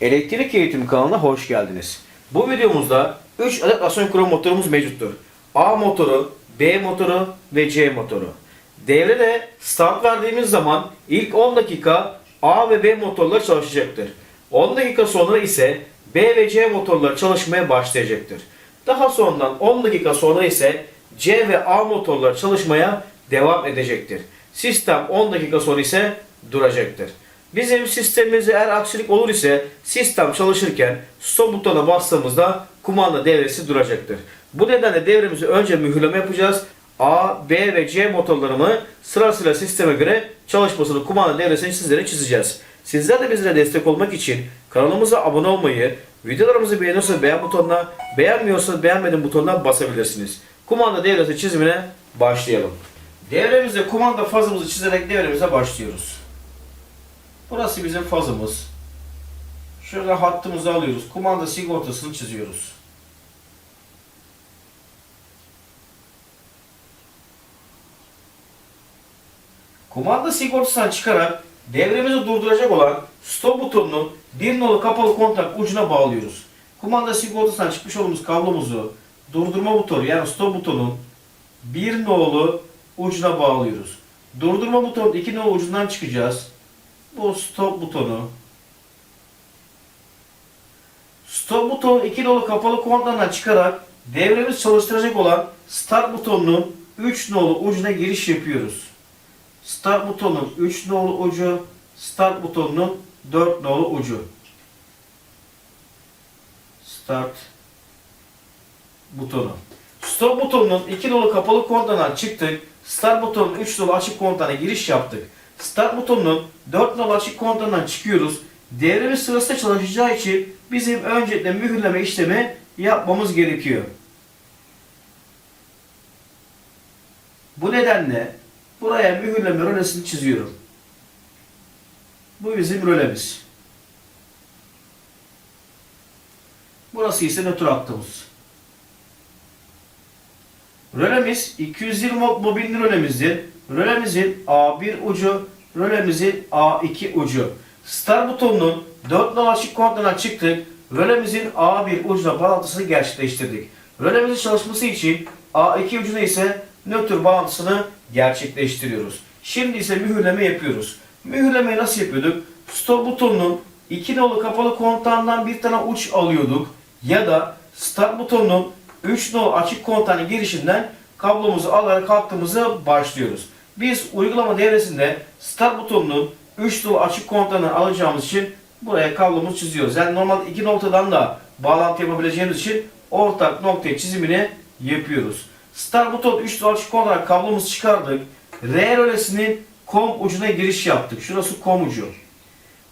Elektrik Eğitim kanalına hoş geldiniz. Bu videomuzda 3 adet asenkron motorumuz mevcuttur. A motoru, B motoru ve C motoru. Devrede start verdiğimiz zaman ilk 10 dakika A ve B motorları çalışacaktır. 10 dakika sonra ise B ve C motorları çalışmaya başlayacaktır. Daha sonradan 10 dakika sonra ise C ve A motorları çalışmaya devam edecektir. Sistem 10 dakika sonra ise duracaktır. Bizim sistemimizde eğer aksilik olur ise sistem çalışırken stop butonuna bastığımızda kumanda devresi duracaktır. Bu nedenle devremizi önce mühürleme yapacağız. A, B ve C motorlarımı sırasıyla sisteme göre çalışmasını kumanda devresini sizlere çizeceğiz. Sizler de bizlere destek olmak için kanalımıza abone olmayı, videolarımızı beğeniyorsanız beğen butonuna, beğenmiyorsanız beğenmedim butonuna basabilirsiniz. Kumanda devresi çizimine başlayalım. Devremizde kumanda fazımızı çizerek devremize başlıyoruz. Burası bizim fazımız. Şöyle hattımızı alıyoruz. Kumanda sigortasını çiziyoruz. Kumanda sigortasından çıkarak devremizi durduracak olan stop butonunu bir nolu kapalı kontak ucuna bağlıyoruz. Kumanda sigortasından çıkmış olduğumuz kablomuzu durdurma butonu yani stop butonun bir nolu ucuna bağlıyoruz. Durdurma butonu iki nolu ucundan çıkacağız. Bu stop butonu. Stop butonu iki nolu kapalı kontaktan çıkarak devremiz çalıştıracak olan start butonunun 3 nolu ucuna giriş yapıyoruz. Start butonun 3 nolu ucu, start butonunun 4 nolu ucu. Start butonu. Stop butonunun 2 nolu kapalı kontadan çıktık. Start butonun 3 nolu açık kontağına giriş yaptık. Start butonunun 4 nolu açık kontağından çıkıyoruz. Devremiz sırasında çalışacağı için bizim öncelikle mühürleme işlemi yapmamız gerekiyor. Bu nedenle buraya mühürleme rölesini çiziyorum. Bu bizim rölemiz. Burası ise nötr hattımız. Rölemiz 220 volt rölemizdir. Rölemizin A1 ucu, rölemizin A2 ucu. Start butonunun 4 nolu açık kontağından çıktık. Rölemizin A1 ucuna bağlantısını gerçekleştirdik. Rölemizin çalışması için A2 ucuna ise nötr bağlantısını gerçekleştiriyoruz. Şimdi ise mühürleme yapıyoruz. Mühürlemeyi nasıl yapıyorduk? Stop butonunun 2 nolu kapalı kontağından bir tane uç alıyorduk. Ya da start butonunun 3 nolu açık kontağının girişinden kablomuzu alarak hattımızı başlıyoruz. Biz uygulama devresinde start butonunun 3 nolu açık kontağını alacağımız için buraya kablomuzu çiziyoruz. Yani normalde iki noktadan da bağlantı yapabileceğimiz için ortak noktaya çizimini yapıyoruz. Start buton 3 nolu açık kontağına kablomuzu çıkardık. R rölesinin kom ucuna giriş yaptık. Şurası kom ucu.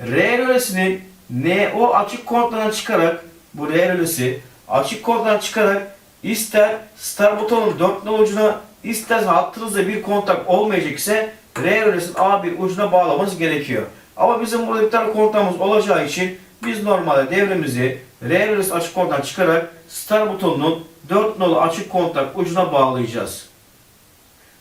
R rölesinin NO açık kontağından çıkarak bu R rölesi açık kontağından çıkarak ister start butonun 4 nolu ucuna isterse hattınızda bir kontak olmayacak ise R rölesinin A1 ucuna bağlamanız gerekiyor. Ama bizim burada bir tane kontağımız olacağı için biz normalde devremizi R rölesi açık kontağından çıkarak start butonunun 4 nolu açık kontak ucuna bağlayacağız.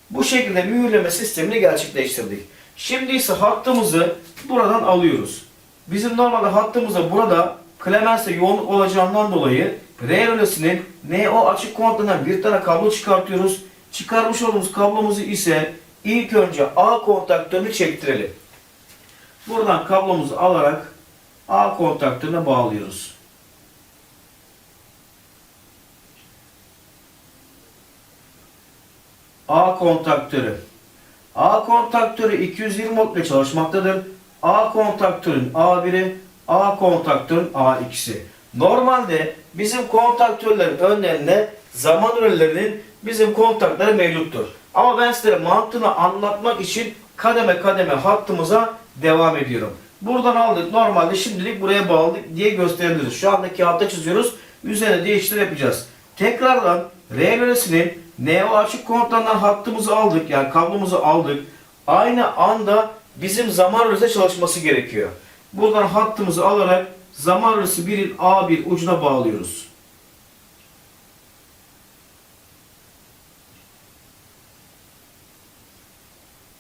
Bu şekilde mühürleme sistemini gerçekleştirdik. Şimdi ise hattımızı buradan alıyoruz. Bizim normalde hattımızda burada Clemens'e yoğunluk olacağından dolayı R rölesinin NO açık kontağından bir tane kablo çıkartıyoruz. Çıkarmış olduğumuz kablomuzu ise ilk önce A kontaktörünü çektirelim. Buradan kablomuzu alarak A kontaktörüne bağlıyoruz. A kontaktörü. A kontaktörü 220 volt ile çalışmaktadır. A kontaktörün A1'i, A kontaktörün A2'si. Normalde bizim kontaktörlerin önlerinde zaman röllerinin bizim kontakları mevcuttur. Ama ben size mantığını anlatmak için kademe kademe hattımıza devam ediyorum. Buradan aldık. Normalde şimdilik buraya bağladık diye gösterebiliriz. Şu anda kağıtta çiziyoruz. Üzerine değiştir yapacağız. Tekrardan R rölesinin NO açık kontağından hattımızı aldık. Yani kablomuzu aldık. Aynı anda bizim zaman rölesi çalışması gerekiyor. Buradan hattımızı alarak zaman rölesi 1'in A1 ucuna bağlıyoruz.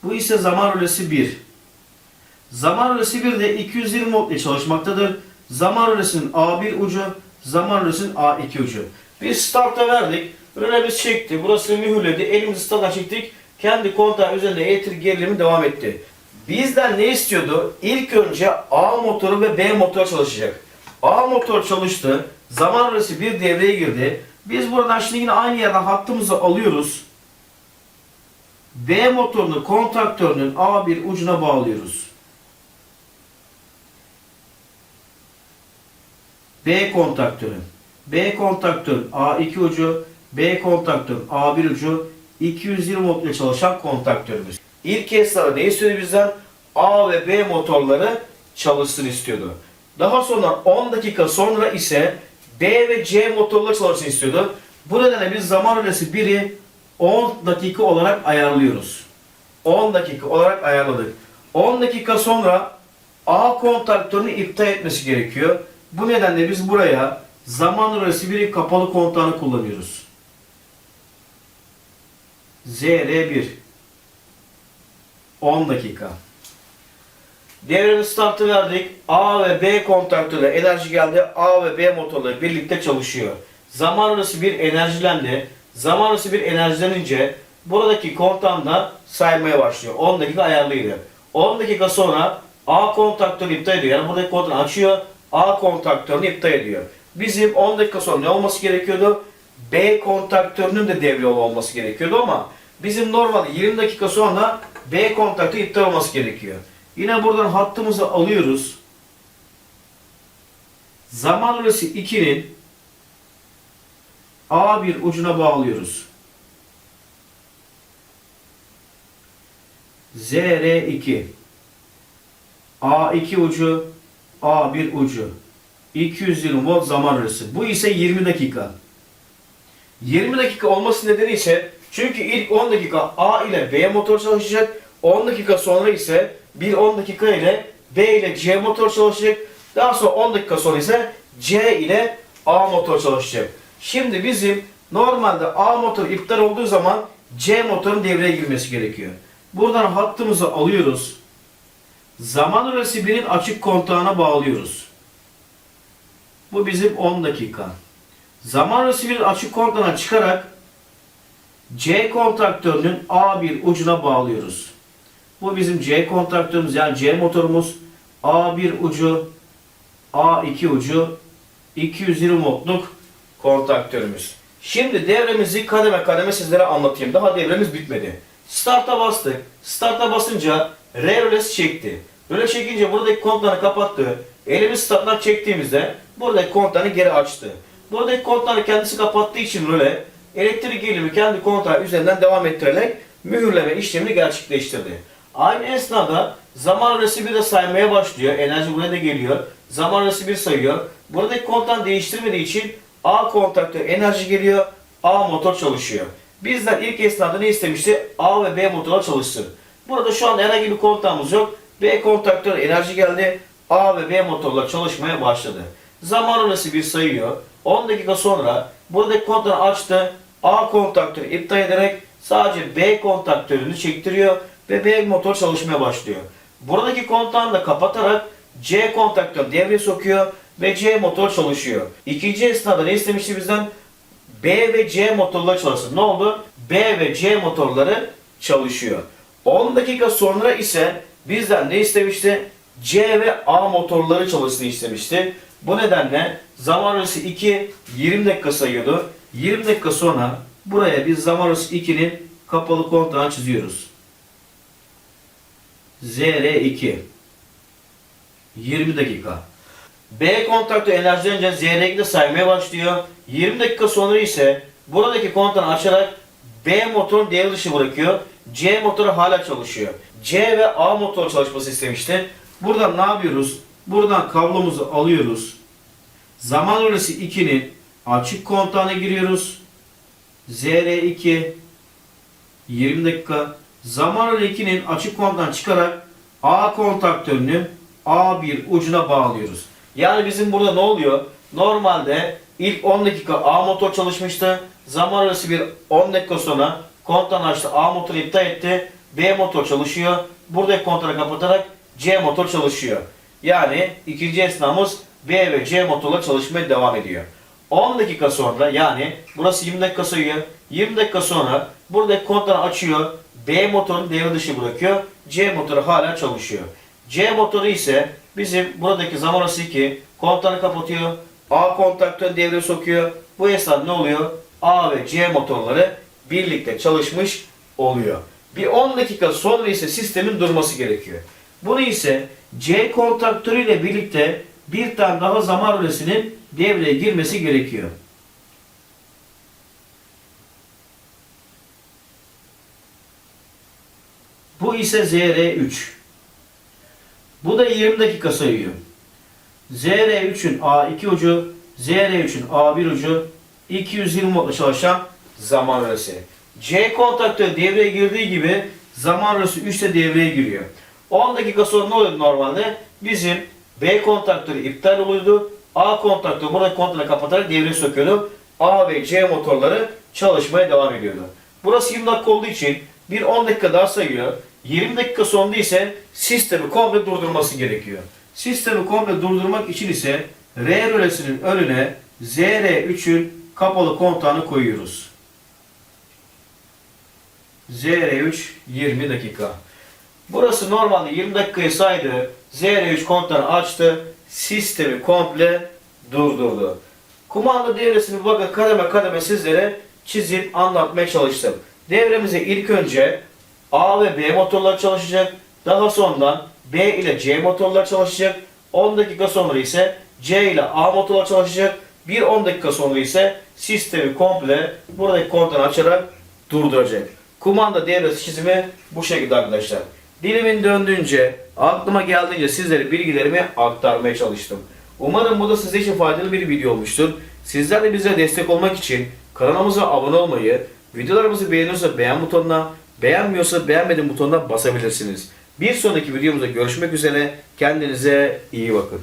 Bu ise zaman rölesi 1. Zaman rölesi 1 de 220 volt ile çalışmaktadır. Zaman rölesinin A1 ucu, zaman rölesinin A2 ucu. Biz starta verdik. Rölemiz çekti. Burası mühürledi. Elimizi starttan çektik. Kendi kontağı üzerinde elektrik gerilimi devam etti. Bizden ne istiyordu? İlk önce A motoru ve B motoru çalışacak. A motor çalıştı. Zaman rölesi bir devreye girdi. Biz buradan şimdi yine aynı yerden hattımızı alıyoruz. B motorunu kontaktörünün A1 ucuna bağlıyoruz. B kontaktörü. B kontaktörün A2 ucu, B kontaktörün A1 ucu 220 volt ile çalışan kontaktörümüz. İlk esnada ne istiyordu bizden? A ve B motorları çalışsın istiyordu. Daha sonra 10 dakika sonra ise B ve C motorları çalışsın istiyordu. Bu nedenle biz zaman rölesi 1'i 10 dakika olarak ayarlıyoruz. 10 dakika olarak ayarladık. 10 dakika sonra A kontaktörünü iptal etmesi gerekiyor. Bu nedenle biz buraya zaman rölesi 1'i kapalı kontağını kullanıyoruz. ZR1 10 dakika. Devrenin startı verdik. A ve B kontaktörüne enerji geldi. A ve B motorları birlikte çalışıyor. Zaman arası bir enerjilendi. Zaman arası bir enerjilenince buradaki kontağım da saymaya başlıyor. 10 dakika ayarlıydı. 10 dakika sonra A kontaktörü iptal ediyor. Yani buradaki kontağı açıyor. A kontaktörünü iptal ediyor. Bizim 10 dakika sonra ne olması gerekiyordu? B kontaktörünün de devre olması gerekiyordu ama bizim normalde 20 dakika sonra B kontaktörü iptal olması gerekiyor. Yine buradan hattımızı alıyoruz. Zaman rölesi 2'nin A1 ucuna bağlıyoruz. ZR2 A2 ucu A1 ucu 220 volt zaman rölesi. Bu ise 20 dakika. 20 dakika olması nedeni ise çünkü ilk 10 dakika A ile B motor çalışacak. 10 dakika sonra ise bir 10 dakika ile B ile C motor çalışacak. Daha sonra 10 dakika sonra ise C ile A motor çalışacak. Şimdi bizim normalde A motor iptal olduğu zaman C motorun devreye girmesi gerekiyor. Buradan hattımızı alıyoruz. Zaman 1'in açık kontağına bağlıyoruz. Bu bizim 10 dakika. Zaman 1'in açık kontağına çıkarak C kontaktörünün A1 ucuna bağlıyoruz. Bu bizim C kontaktörümüz yani C motorumuz. A1 ucu, A2 ucu, 220 voltluk kontaktörümüz. Şimdi devremizi kademe kademe sizlere anlatayım. Daha devremiz bitmedi. Start'a bastık. Start'a basınca R rölesi çekti. Röle çekince buradaki kontağını kapattı. Elimiz starttan çektiğimizde buradaki kontağını geri açtı. Buradaki kontağını kendisi kapattığı için röle elektrik gelimi kendi kontağı üzerinden devam ettirerek mühürleme işlemini gerçekleştirdi. Aynı esnada zaman rölesi bir de saymaya başlıyor. Enerji buraya da geliyor. Zaman rölesi bir sayıyor. Buradaki kontağını değiştirmediği için A kontaktör enerji geliyor. A motor çalışıyor. Bizden ilk esnada ne istemişti? A ve B motorlar çalışsın. Burada şu an herhangi bir kontağımız yok. B kontaktör enerji geldi. A ve B motorlar çalışmaya başladı. Zaman rölesi bir sayıyor. 10 dakika sonra buradaki kontağı açtı. A kontaktörü iptal ederek sadece B kontaktörünü çektiriyor ve B motor çalışmaya başlıyor. Buradaki kontağını da kapatarak C kontaktörü devreye sokuyor ve C motor çalışıyor. İkinci esnada ne istemişti bizden? B ve C motorları çalışsın. Ne oldu? B ve C motorları çalışıyor. 10 dakika sonra ise bizden ne istemişti? C ve A motorları çalışsın istemişti. Bu nedenle zaman rölesi 2 20 dakika sayıyordu. 20 dakika sonra buraya biz zaman rölesi 2'nin kapalı kontağını çiziyoruz. ZR2 20 dakika. B kontaktı enerjilenince ZR2 de saymaya başlıyor. 20 dakika sonra ise buradaki kontağını açarak B motorun devre dışı bırakıyor. C motoru hala çalışıyor. C ve A motor çalışması istemişti. Buradan ne yapıyoruz? Buradan kablomuzu alıyoruz. Zaman rölesi 2'nin açık kontağına giriyoruz. ZR2 20 dakika. Zaman rölesi 2'nin açık kontağından çıkarak A kontaktörünün A1 ucuna bağlıyoruz. Yani bizim burada ne oluyor? Normalde ilk 10 dakika A motor çalışmıştı. Zaman arası bir 10 dakika sonra kontağını açtı. A motoru iptal etti. B motor çalışıyor. Buradaki kontağı kapatarak C motor çalışıyor. Yani ikinci esnamız B ve C motorla çalışmaya devam ediyor. 10 dakika sonra yani burası 20 dakika sayıyor. 20 dakika sonra buradaki kontları açıyor. B motorunu devre dışı bırakıyor. C motoru hala çalışıyor. C motoru ise bizim buradaki zaman arası 2 kontları kapatıyor. A kontaktörü devreye sokuyor. Bu esnada ne oluyor? A ve C motorları birlikte çalışmış oluyor. Bir 10 dakika sonra ise sistemin durması gerekiyor. Bunu ise C kontaktörü ile birlikte bir tane daha zaman rölesinin devreye girmesi gerekiyor. Bu ise ZR3. Bu da 20 dakika sayıyor. ZR3'ün A2 ucu, ZR3'ün A1 ucu 220 voltla çalışan zaman rölesi. C kontaktörü devreye girdiği gibi zaman rölesi 3 de devreye giriyor. 10 dakika sonra ne oluyor normalde? Bizim B kontaktörü iptal oluyordu. A kontaktörü buradaki kontaktörü kapatarak devreye sokuyordu. A ve C motorları çalışmaya devam ediyordu. Burası 20 dakika olduğu için bir 10 dakika daha sayıyor. 20 dakika sonunda ise sistemi komple durdurması gerekiyor. Sistemi komple durdurmak için ise R rölesinin önüne ZR3'ün kapalı kontağını koyuyoruz. ZR3 20 dakika. Burası normalde 20 dakikayı saydı. ZR3 kontağını açtı. Sistemi komple durdurdu. Kumanda devresini bakın kademe kademe sizlere çizip anlatmaya çalıştım. Devremize ilk önce A ve B motorlar çalışacak. Daha sonra B ile C motorlar çalışacak. 10 dakika sonra ise C ile A motorlar çalışacak. Bir 10 dakika sonra ise sistemi komple buradaki kontağını açarak durduracak. Kumanda devresi çizimi bu şekilde arkadaşlar. Dilimin döndüğünce, aklıma geldiğince sizlere bilgilerimi aktarmaya çalıştım. Umarım bu da size için faydalı bir video olmuştur. Sizler de bize destek olmak için kanalımıza abone olmayı, videolarımızı beğeniyorsa beğen butonuna, beğenmiyorsa beğenmedim butonuna basabilirsiniz. Bir sonraki videomuzda görüşmek üzere. Kendinize iyi bakın.